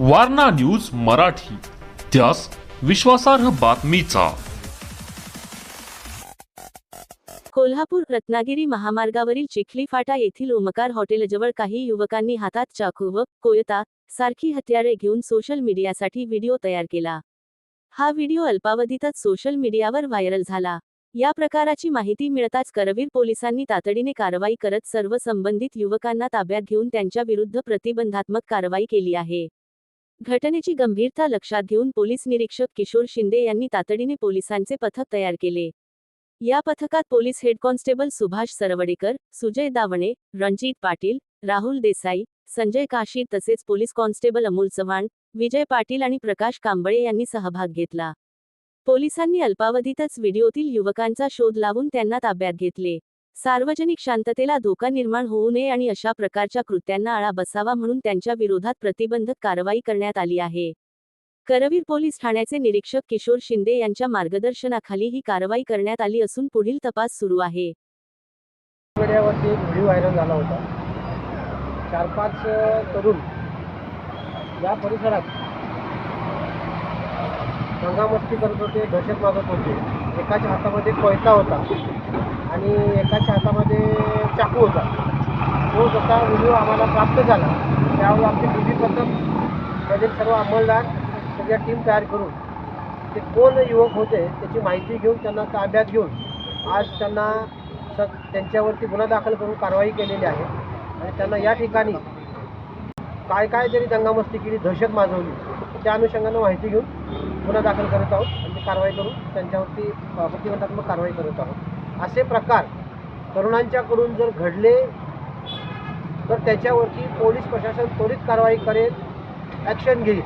Warna news Marathi त्यास विश्वासार्ह बातमीचा. कोल्हापूर रत्नागिरी महामार्गावरील चिखली फाटा येथील ओमकार हॉटेलजवळ काही युवकांनी हातात चाकू व कोयता सारखी हत्यारे घेऊन सोशल मीडियासाठी व्हिडिओ तयार केला. हा व्हिडिओ अल्पावधीतच सोशल मीडियावर व्हायरल झाला. या प्रकाराची माहिती मिळताच करवीर पोलिसांनी तातडीने कारवाई करत सर्व संबंधित युवकांना ताब्यात घेऊन त्यांच्या विरुद्ध प्रतिबंधात्मक कारवाई केली आहे. घटनेची गंभीरता लक्षात घेऊन पोलीस निरीक्षक किशोर शिंदे यांनी तातडीने पोलिसांचे पथक तयार केले. या पथकात police head constable Subhash Sarwadekar Sujay Dawane Ranjit Patil Rahul Desai Sanjay Kashi तसेच पोलीस कॉन्स्टेबल अमोल चव्हाण विजय पाटील आणि प्रकाश कांबळे यांनी सहभाग घेतला. पोलिसांनी अल्पावधीतच व्हिडिओतील युवकांचा शोध लावून त्यांना ताब्यात घेतले. सार्वजनिक शांततेला धोका निर्माण होऊ नये आणि अशा प्रकारच्या कृत्यांना आळा बसावा म्हणून त्यांच्या विरोधात प्रतिबंधक कारवाई करण्यात आली आहे. करवीर पोलीस ठाण्याचे निरीक्षक किशोर शिंदे यांच्या मार्गदर्शनाखाली ही कारवाई करण्यात आली असून पुढील तपास सुरू आहे. मीडियावरती व्हिडिओ व्हायरल झाला होता. चार पाच तरुण या परिसरात दंगामस्ती करत होते दहशत मागत होते. एकाच्या हातामध्ये कोयता होता. आणि एकाच्या हातामध्ये चाकू होता. तो जसा व्हिडिओ आम्हाला प्राप्त झाला त्यावेळी आमची डी बी पथक सर्व अंमलदार सगळ्या टीम तयार करून ते कोण युवक होते त्याची माहिती घेऊन त्यांना ताब्यात घेऊन आज त्यांना स त्यांच्यावरती गुन्हा दाखल करून कारवाई केलेली आहे. आणि त्यांना या ठिकाणी काय काय जरी दंगामस्ती केली दहशत माजवली त्या अनुषंगानं माहिती घेऊन गुन्हा दाखल करत आहोत. आणि कारवाई करून त्यांच्यावरती प्रतिबंधात्मक कारवाई करत आहोत. असे प्रकार तरुणांच्याकडून जर घडले तर त्याच्यावरती पोलीस प्रशासन त्वरित कारवाई करेल ॲक्शन घेईल.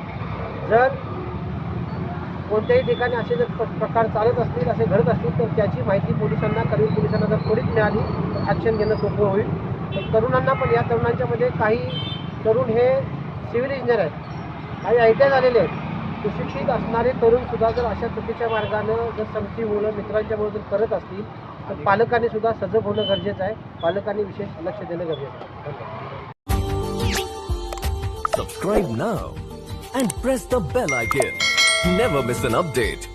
जर कोणत्याही ठिकाणी असे जर प्र- प्रकार चालत असतील असे घडत असतील तर त्याची माहिती पोलिसांना कमी पोलिसांना जर त्वरित मिळाली तर ॲक्शन घेणं सोपं होईल. तर तरुणांना पण या तरुणांच्यामध्ये काही तरुण हे सिव्हिल इंजिनियर आहेत. काही आय टी झालेले आहेत. सुशिक्षित असणारे तरुणसुद्धा जर अशा चुकीच्या मार्गानं जर समती मुलं मित्रांच्या जर करत असतील तर पालकांनी सुद्धा सजग होणं गरजेचं आहे पालकांनी विशेष लक्ष देणं गरजेचं आहे subscribe now and press the bell icon never miss an update